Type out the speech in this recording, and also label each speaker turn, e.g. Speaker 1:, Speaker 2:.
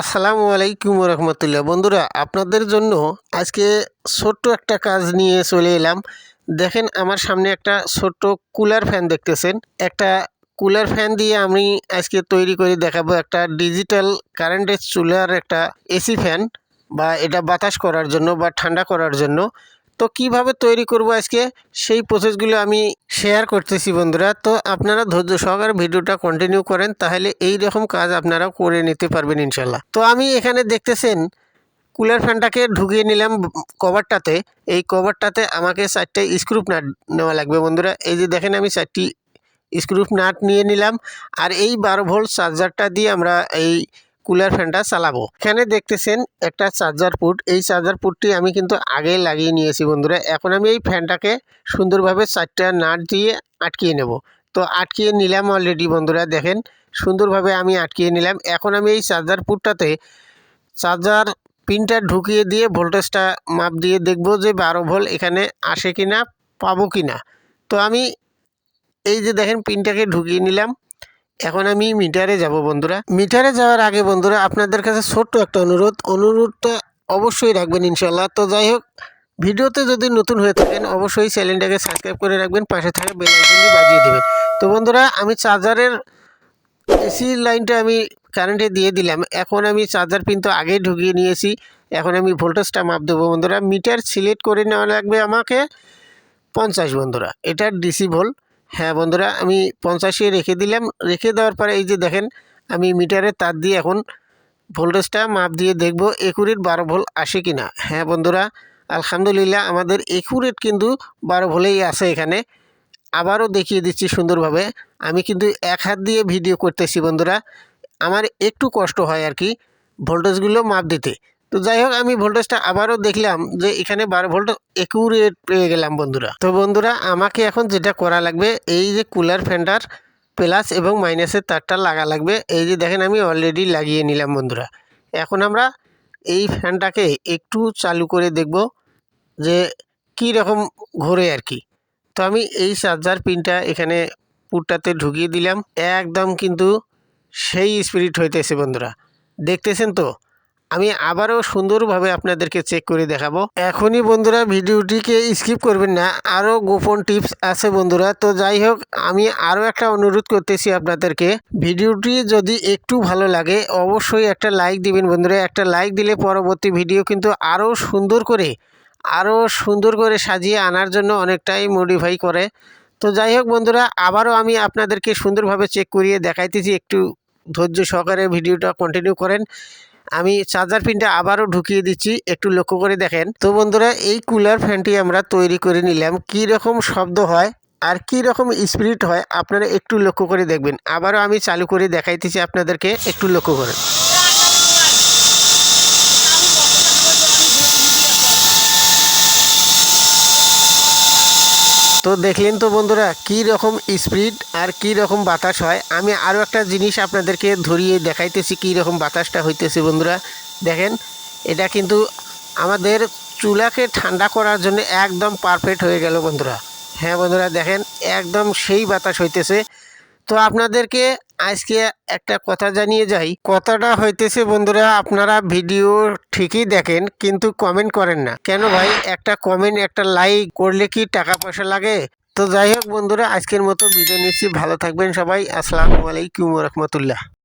Speaker 1: আসসালামু আলাইকুম রহমতুল্লাহ। বন্ধুরা, আপনাদের জন্য আজকে ছোট্ট একটা কাজ নিয়ে চলে এলাম। দেখেন, আমার সামনে একটা ছোট্ট কুলার ফ্যান দেখতেছেন। একটা কুলার ফ্যান দিয়ে আমি আজকে তৈরি করে দেখাবো একটা ডিজিটাল কারেন্টের চুলার একটা এসি ফ্যান বা এটা বাতাস করার জন্য বা ঠান্ডা করার জন্য। তো কীভাবে তৈরি করব আজকে? সেই প্রসেসগুলো আমি শেয়ার করতেছি বন্ধুরা। তো আপনারা ধৈর্য সহকারে ভিডিওটা কন্টিনিউ করেন, তাহলে এই রকম কাজ আপনারা করে নিতে পারবেন ইনশাল্লাহ। তো আমি এখানে দেখতেছেন কুলার ফ্যানটাকে ঢুকিয়ে নিলাম কভারটাতে এই কভারটাতে আমাকে চারটে স্ক্রুপ নাট নেওয়া লাগবে বন্ধুরা। এই যে দেখেন, আমি চারটি স্ক্রুপ নাট নিয়ে নিলাম। আর এই বারো ভোল্ট চার্জারটা দিয়ে আমরা এই কুলার ফ্যানটা চালাবো। এখানে দেখতেছেন একটা চার্জার পুট এই চার্জার পুটটি আমি কিন্তু আগে লাগিয়ে নিয়েছি বন্ধুরা। এখন আমি এই ফ্যানটাকে সুন্দরভাবে চারটা নাট দিয়ে আটকিয়ে নেব। তো আটকিয়ে নিলাম অলরেডি বন্ধুরা, দেখেন। সুন্দরভাবে আমি আটকিয়ে নিলাম। এখন আমি এই চার্জার পুটটাতে চার্জার পিনটা ঢুকিয়ে দিয়ে ভোল্টেজটা মাপ দিয়ে দেখব যে বারো ভোল্ট এখানে আসে কি না পাবো কি না তো আমি এই যে দেখেন পিনটাকে ঢুকিয়ে নিলাম। এখন আমি মিটারে যাব বন্ধুরা। মিটারে যাওয়ার আগে বন্ধুরা, আপনাদের কাছে ছোট্ট একটা অনুরোধ। অনুরোধটা অবশ্যই রাখবেন ইনশাল্লাহ তো যাই হোক, ভিডিওতে যদি নতুন হয়ে থাকেন, অবশ্যই চ্যানেলটাকে সাবস্ক্রাইব করে রাখবেন। পাশে থাকা বেল বাজিয়ে দেবেন। তো বন্ধুরা, আমি চার্জারের এসি লাইনটা আমি কারেন্টে দিয়ে দিলাম। এখন আমি চার্জার পিন তো আগেই ঢুকিয়ে নিয়েছি। এখন আমি ভোল্টেজটা মাপ দেবো বন্ধুরা। মিটার সিলেক্ট করে নেওয়া লাগবে আমাকে পঞ্চাশ বন্ধুরা। এটা ডিসি ভোল্ট হ্যাঁ বন্ধুরা, আমি পঞ্চাশে রেখে দিলাম। রেখে দেওয়ার পরে এই যে দেখেন, আমি মিটারের তার দিয়ে এখন ভোল্টেজটা মাপ দিয়ে দেখব একুরেট বারো ভোল্ট আসে কি না হ্যাঁ বন্ধুরা, আলহামদুলিল্লাহ আমাদের একুরেট কিন্তু বারো ভোলেই আছে এখানে। আবারও দেখিয়ে দিচ্ছি সুন্দরভাবে। আমি কিন্তু এক হাত দিয়ে ভিডিও করতেছি বন্ধুরা। আমার একটু কষ্ট হয় আর কি ভোল্টেজগুলো মাপ দিতে। তো যাই হোক, আমি ভোল্টেজটা আবারও দেখলাম যে এখানে বারো ভোল্ট একুরেট পেয়ে গেলাম বন্ধুরা। তো বন্ধুরা, আমাকে এখন যেটা করা লাগবে, এই যে কুলার ফ্যানটার প্লাস এবং মাইনাসের তারটা লাগা লাগবে। এই যে দেখেন, আমি অলরেডি লাগিয়ে নিলাম বন্ধুরা। এখন আমরা এই ফ্যানটাকে একটু চালু করে দেখব যে কী রকম ঘোরে আর কি। তো আমি এই চার্জার পিনটা এখানে পুরটাতে ঢুকিয়ে দিলাম। একদম কিন্তু সেই স্পিরিট হইতেছে বন্ধুরা। দেখতেছেন তো? আমি আবারও সুন্দরভাবে আপনাদেরকে চেক করে দেখাবো। এখনই বন্ধুরা ভিডিওটিকে স্কিপ করবেন না, আরও গোপন টিপস আছে বন্ধুরা। তো যাই হোক, আমি আরও একটা অনুরোধ করতেছি আপনাদেরকে। ভিডিওটি যদি একটু ভালো লাগে, অবশ্যই একটা লাইক দিবেন বন্ধুরা। একটা লাইক দিলে পরবর্তী ভিডিও কিন্তু আরও সুন্দর করে, আরও সুন্দর করে সাজিয়ে আনার জন্য অনেকটাই মডিফাই করে। তো যাই হোক বন্ধুরা, আবারও আমি আপনাদেরকে সুন্দরভাবে চেক করিয়ে দেখাইতেছি। একটু ধৈর্য সহকারে ভিডিওটা কন্টিনিউ করেন। আমি চার্জার পিনটা আবারও ঢুকিয়ে দিচ্ছি, একটু লক্ষ্য করে দেখেন। তো বন্ধুরা, এই কুলার ফ্যানটি আমরা তৈরি করে নিলাম। কী রকম শব্দ হয় আর কি রকম স্পিরিট হয়, আপনারা একটু লক্ষ্য করে দেখবেন। আবারও আমি চালু করে দেখাইতেছি আপনাদেরকে, একটু লক্ষ্য করেন তো দেখলেন তো বন্ধুরা, কি রকম স্পিড আর কি রকম বাতাস হয়। আমি আরও একটা জিনিস আপনাদেরকে ধরিয়ে দেখাইতেছি কি রকম বাতাসটা হইতেছে বন্ধুরা। দেখেন, এটা কিন্তু আমাদের চুলাকে ঠান্ডা করার জন্য একদম পারফেক্ট হয়ে গেল বন্ধুরা। হ্যাঁ বন্ধুরা, দেখেন, একদম সেই বাতাস হইতেছে। তো আপনাদেরকে আজকে একটা কথা জানিয়ে যাই। কথাটা হইতেছে বন্ধুরা, আপনারা ভিডিও ঠিকই দেখেন, কিন্তু কমেন্ট করেন না। কেন ভাই? একটা কমেন্ট একটা লাইক করলে কি টাকা পয়সা লাগে? তো যাই হোক বন্ধুরা, আজকের মতো বিদায় নিচ্ছি। ভালো থাকবেন সবাই। আসসালামু আলাইকুম রহমতুল্লাহ।